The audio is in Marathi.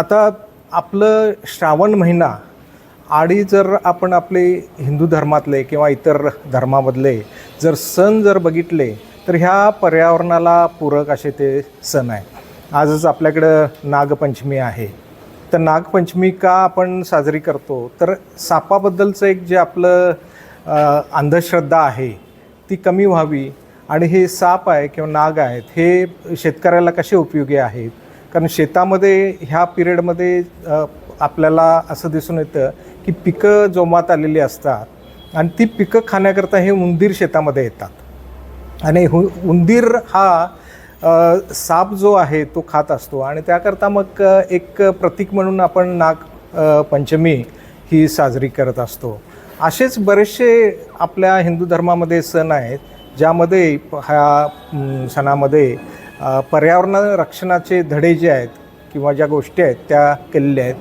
आता आपलं श्रावण महिना आडी जर आपण आपले हिंदू धर्मातले किंवा इतर धर्मामधले जर सण जर बघितले तर ह्या पर्यावरणाला पूरक असे ते सण आहे आजच आपल्याकडं नागपंचमी आहे. तर नागपंचमी का आपण साजरी करतो? तर सापाबद्दलचं एक जे आपलं अंधश्रद्धा आहे ती कमी व्हावी. आणि हे साप आहे किंवा नाग आहेत हे शेतकऱ्याला कसे उपयोगी आहेत? कारण शेतामध्ये ह्या पिरियडमध्ये आपल्याला असं दिसून येतं की पिकं जोमात आलेली असतात आणि ती पिकं खाण्याकरता हे उंदीर शेतामध्ये येतात. आणि हु उंदीर हा साप जो आहे तो खात असतो आणि त्याकरता मग एक प्रतीक म्हणून आपण नाग पंचमी ही साजरी करत असतो. असेच बरेचसे आपल्या हिंदू धर्मामध्ये सण आहेत ज्यामध्ये ह्या सणामध्ये पर्यावरण रक्षणाचे धडे जे आहेत किंवा ज्या गोष्टी आहेत त्या केलेल्या आहेत